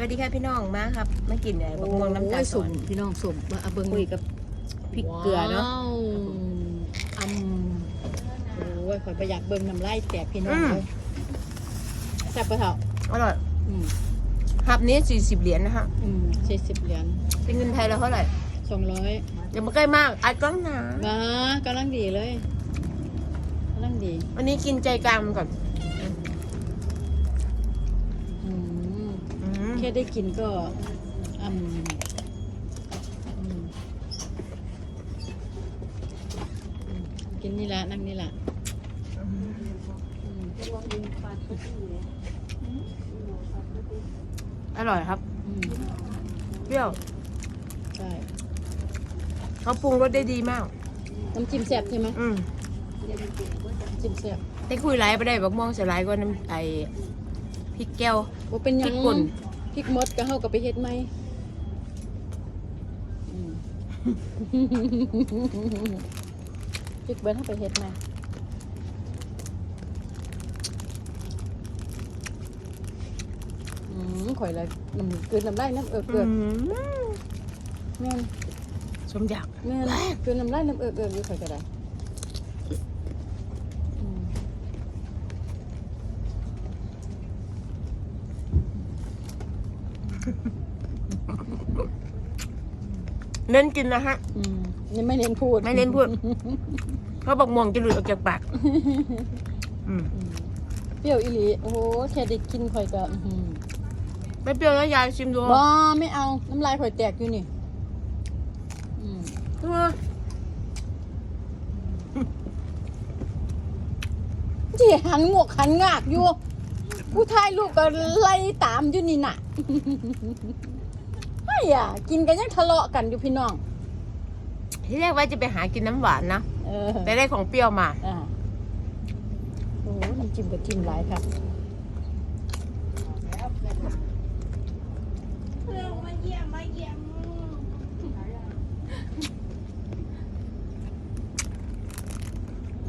วัสดีค่ะพี่น้องมาครับมากินไอ้บะม่วงน้ำตาลโอ้ยสสุ่วมนพี่น้องสุ่มมาเอาเบิ่งคุยกับพริกเกลือเนาะว้าวอืมโอ้ยข่อยไปอยากเบิ่งน้ำลายแตกพี่น้องอืมเลยแซ่บปะเถาอร่อยอืมหับนี้40เหรียญนะฮะอืมสี่สิบเหรียญเป็นเงินไทยแล้วเท่าไหร่สองร้อยอย่ามาใกล้มากอัดกล้องหนานะกำลังดีเลยกำลังดี วันนี้กินใจกลางมันก่อน อืม อืมแค่ได้กินก็อืมอืมอืมกินนี่ละนั่งนี่ละอืมอร่อยครับอืมเปรี้ยวใช่เขาปรุงรสได้ดีมาก น้ำจิ้มแซ่บใช่ไหมอืมจิ้มแซ่บได้คุยไลฟ์ไปได้บะม่วงเสียไลฟ์ก็น้ำไอ้พริกแก้ว โอ้เป็นหยัพริงกป่นพ ริกมดก็เฮากับไปเฮ็ดไหมอืม พริกเบิร์ดเฮาไปเฮ็ดไหมอืมข่อยละน้ำเกินน้ำลายน้ำเอิกเอิอืกมแม่นสมอยาก แม่นเกินน้ำลายน้ำเอิกเอิกอยู่ข่อยก็ได้อืม เน้นกินนะฮะ อืมนี่ไม่เน้นพูดไม่เน้นพูดเพราะบอกม่วงจะหลุดออกจากปากอืมอืมเปรี้ยวอีหลีโอ้โหแค่ได้กินข่อยก็อื้อหือไม่เปรี้ยวแล้วยายชิมดูว้าไม่เอาน้ำลายข่อยแตกอยู่นี่อืมเออที่หันงวกหันงากอยู่ ผู้ชายลูกก็ไล่ตามอยู่นี่น่ะไม่อะ กินกันยังทะเลาะกันอยู่พี่น้อง ที่แรกว่าจะไปหากินน้ำหวานนะเออแต่ได้ของเปรี้ยวมา อ่าโอ้โหน้ำจิ้มกับจิ้มหลายค่ะ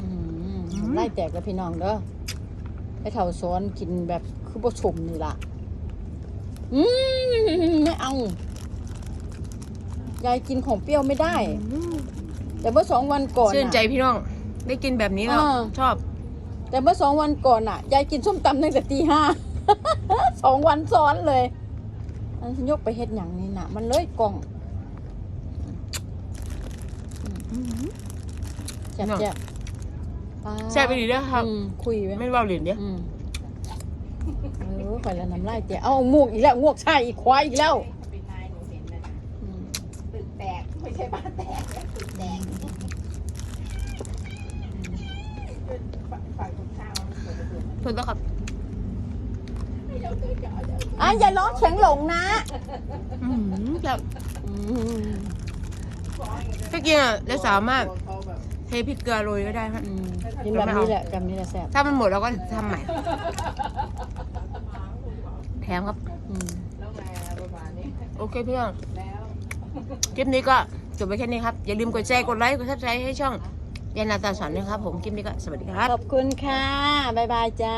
อืมน้ำลายแตกแล้วพี่น้องเด้อ ไอ้เท่าซ้อนกินแบบคือผสมนี่ล่ะ อืมไม่เอา ยายกินของเปรี้ยวไม่ได้ แต่เมื่อสองวันก่อนน่ะชื่นใจพี่น้อง ได้กินแบบนี้แล้วอ่า ชอบ แต่เมื่อสองวันก่อนอะ ยายกินส้มตำตั้งแต่ตีห้า สองวันซ้อนเลย อันฉันยกไปเฮ็ดอย่างนี้น่ะ มันเลยกล่องแซ่บเนาะ แซ่บป๊า แซ่บไปดีด้วยครับอืมคุยไว้ไม่เว่าเหรียญเดียวอืมเออข่อยละน้ำลายเตะเอางวกอีกแล้วงวกใช่อีกควายอีกแล้วอืมตึกแตก ไม่ใช่บ้านแตกนะตึกแตกฝ่ายตรงข้ามมันเปิดประตูเพื่อนก็ครับอะอย่าล้อแข็งหลงนะอืมแบบอืมถ้ากินอะแล้วสามารถ เขาแบบ เทพริกเกลือโรยก็ได้ครับอืมกินแบบนี้แหละแบบนี้แหละแซ่บถ้ามันหมดเราก็ทำใหม่ แถมครับอืมแล้วไงประมาณนี้โอเคพี่น้องแล้วคลิปนี้ก็จบไปแค่นี้ครับ อย่าลืมกดแชร์กดไลค์กดซับสไครต์ให้ช่องยานาตาสอนนะครับ ผมคลิปนี้ก็สวัสดีครับ ขอบคุณค่ะ บ๊ายบายจ้า